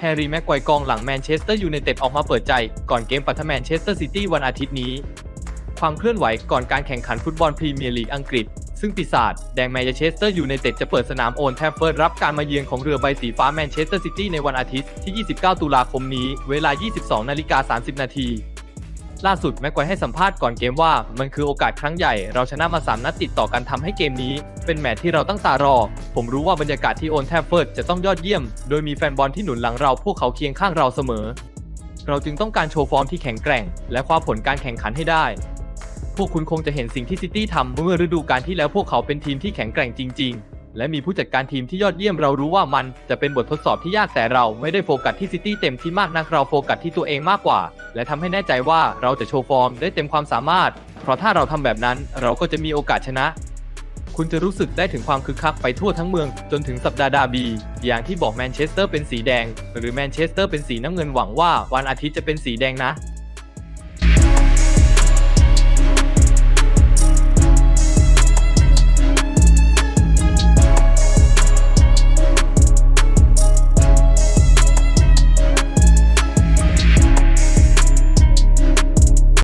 แฮร์รี่แม็กไกวร์กองหลังแมนเชสเตอร์ยูไนเต็ดออกมาเปิดใจ ก่อนเกมปะทะแมนเชสเตอร์ซิตี้วันอาทิตย์นี้ ความเคลื่อนไหวก่อนการแข่งขันฟุตบอลพรีเมียร์ลีกอังกฤษ ซึ่งปีศาจแดงแมนเชสเตอร์ยูไนเต็ดจะเปิดสนามโอนแทฟเฟิร์ดรับการมาเยือนของเรือใบสีฟ้าแมนเชสเตอร์ซิตี้ในวันอาทิตย์ที่ 29 ตุลาคมนี้ เวลา 22 นาฬิกา 30 นาที ล่าสุดแม็กไกวร์ให้สัมภาษณ์ก่อนเกมว่า มันคือโอกาสครั้งใหญ่ เราชนะมา 3 นัดติดต่อกันทำให้เกมนี้ เป็นแมตช์ที่เราตั้งตารอ ผมรู้ว่าบรรยากาศที่โอนแทฟเฟิร์ดจะต้องยอดเยี่ยม โดยมีแฟนบอลที่หนุนหลังเราพวกเขาเคียงข้างเราเสมอ เราจึงต้องการโชว์ฟอร์มที่แข็งแกร่ง และคว้าผลการแข่งขันให้ได้ พวกคุณคงจะเห็นสิ่งที่ซิตี้ทำเมื่อฤดูกาลที่แล้วพวกเขาเป็นทีมที่แข็งแกร่งจริง ๆและมีผู้จัดการทีมที่ยอดเยี่ยมเรารู้ว่ามันจะเป็นบททดสอบที่ยากแต่เราไม่ได้โฟกัสที่ซิตี้เต็มที่มากนักเราโฟกัสที่ตัวเองมากกว่า และทำให้แน่ใจว่าเราจะโชว์ฟอร์มได้เต็มความสามารถ เพราะถ้าเราทำแบบนั้นเราก็จะมีโอกาสชนะ คุณจะรู้สึกได้ถึงความคึกคักไปทั่วทั้งเมืองจนถึงสัปดาห์ดาบีอย่างที่บอกแมนเชสเตอร์เป็นสีแดง หรือแมนเชสเตอร์เป็นสีน้ำเงินหวังว่าวันอาทิตย์จะเป็นสีแดงนะ